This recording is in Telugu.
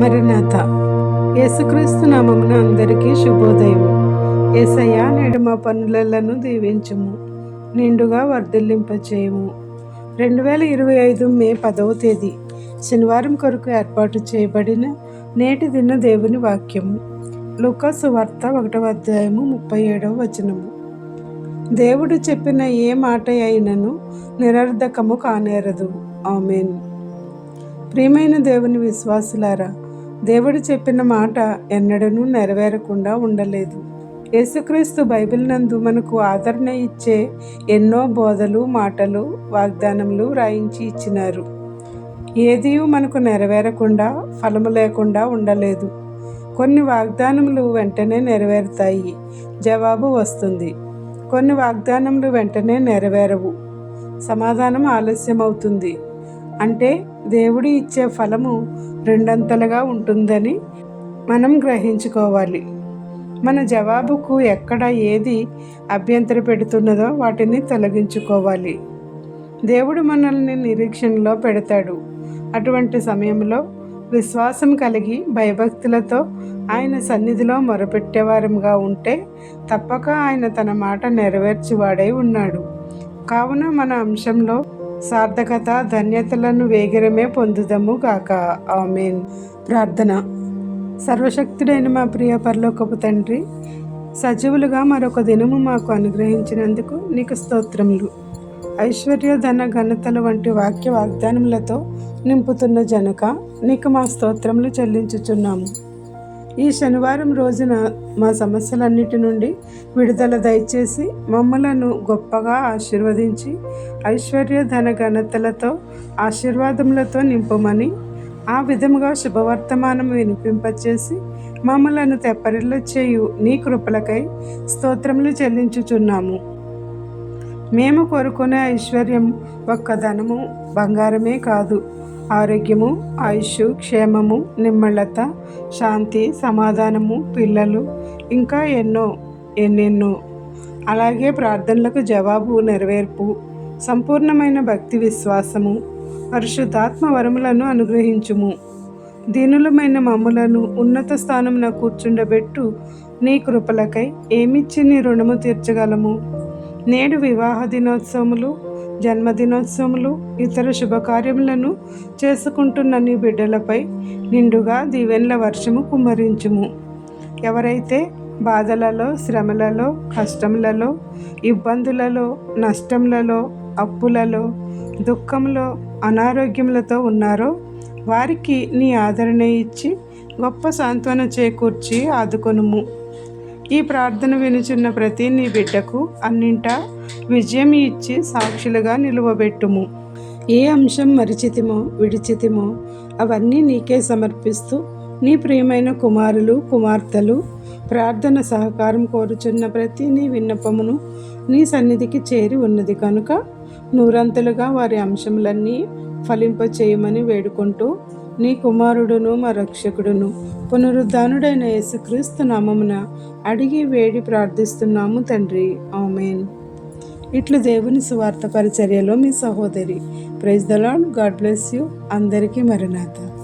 మరణాత. యేసుక్రీస్తు నామమున అందరికీ శుభోదయం. ఏసయ్య నేడు మా పనులను దీవించుము నిండుగా వర్ధిల్లింపచేయము. రెండు వేల ఇరవై ఐదు మే పదవ తేదీ శనివారం కొరకు ఏర్పాటు చేయబడిన నేటి దిన దేవుని వాక్యము. లుకాసు వార్త ఒకటవ అధ్యాయము ముప్పై ఏడవ వచనము. దేవుడు చెప్పిన ఏ మాట అయినను నిరర్ధకము కానేరదు. ఆమెన్. ప్రియమైన దేవుని విశ్వాసులారా దేవుడు చెప్పిన మాట ఎన్నడనూ నెరవేరకుండా ఉండలేదు. యేసుక్రీస్తు బైబిల్ నందు మనకు ఆదరణ ఇచ్చే ఎన్నో బోధలు మాటలు వాగ్దానములు రాయించి ఇచ్చినారు. ఏది మనకు నెరవేరకుండా ఫలము లేకుండా ఉండలేదు. కొన్ని వాగ్దానములు వెంటనే నెరవేరుతాయి. జవాబు వస్తుంది. కొన్ని వాగ్దానములు వెంటనే నెరవేరవు. సమాధానం ఆలస్యం అవుతుంది అంటే దేవుడు ఇచ్చే ఫలము రెండంతలుగా ఉంటుందని మనం గ్రహించుకోవాలి. మన జవాబుకు ఎక్కడ ఏది అభ్యంతర పెడుతున్నదో వాటిని తొలగించుకోవాలి. దేవుడు మనల్ని నిరీక్షణలో పెడతాడు. అటువంటి సమయంలో విశ్వాసం కలిగి భయభక్తులతో ఆయన సన్నిధిలో మొరపెట్టేవారంగా ఉంటే తప్పక ఆయన తన మాట నెరవేర్చివాడై ఉన్నాడు. కావున మన అంశంలో సార్థకత ధన్యతలను వేగరమే పొందుదము కాక ఆమెన్. ప్రార్థన. సర్వశక్తుడైన మా ప్రియ పరలోకపు తండ్రి సజీవులుగా మరొక దినము మాకు అనుగ్రహించినందుకు నీకు స్తోత్రములు. ఐశ్వర్య ధన ఘనతలు వంటి వాక్య వాగ్దానములతో నింపుతున్న జనక నీకు మా స్తోత్రములు చెల్లించుచున్నాము. ఈ శనివారం రోజున మా సమస్యలన్నిటి నుండి విడుదల దయచేసి మమ్మలను గొప్పగా ఆశీర్వదించి ఐశ్వర్య ధన ఘనతలతో ఆశీర్వాదములతో నింపమని ఆ విధముగా శుభవర్తమానం వినిపింపచేసి మమ్మలను తెప్పరిల్ల చేయు నీ కృపలకై స్తోత్రములు చెల్లించుచున్నాము. మేము కోరుకునే ఐశ్వర్యం ఒక్క ధనము బంగారమే కాదు. ఆరోగ్యము ఆయుష్ క్షేమము నిమ్మళత శాంతి సమాధానము పిల్లలు ఇంకా ఎన్నో ఎన్నెన్నో. అలాగే ప్రార్థనలకు జవాబు నెరవేర్పు సంపూర్ణమైన భక్తి విశ్వాసము పరిశుద్ధాత్మ వరములను అనుగ్రహించుము. దీనులమైన మమ్ములను ఉన్నత స్థానమున కూర్చుండబెట్టు నీ కృపలకై ఏమిచ్చి నీ రుణము తీర్చగలము? నేడు వివాహ దినోత్సవములు జన్మదినోత్సవములు ఇతర శుభకార్యములను చేసుకుంటున్న నీ బిడ్డలపై నిండుగా దీవెన్ల వర్షము కుమ్మరించుము. ఎవరైతే బాధలలో శ్రమలలో కష్టములలో ఇబ్బందులలో నష్టములలో అప్పులలో దుఃఖంలో అనారోగ్యములతో ఉన్నారో వారికి నీ ఆదరణ ఇచ్చి గొప్ప సాంత్వన చేకూర్చి ఆదుకొనుము. ఈ ప్రార్థన వినుచున్న ప్రతి నీ బిడ్డకు అన్నింటా విజయం ఇచ్చి సాక్షులుగా నిలువబెట్టుము. ఏ అంశం మరిచితిమో విడిచితిమో అవన్నీ నీకే సమర్పిస్తూ నీ ప్రియమైన కుమారులు కుమార్తెలు ప్రార్థన సహకారం కోరుచున్న ప్రతి నీ విన్నపమును నీ సన్నిధికి చేరి ఉన్నది కనుక నూరంతలుగా వారి అంశములన్నీ ఫలింపచేయమని వేడుకుంటూ నీ కుమారుడును మా రక్షకుడును పునరుద్ధానుడైన యేసుక్రీస్తు నామమున అడిగి వేడి ప్రార్థిస్తున్నాము తండ్రి. ఆమెన్. ఇట్లు దేవుని సువార్త పరిచర్యలో మీ సహోదరి. Praise the Lord God bless you. అందరికీ మరణాథ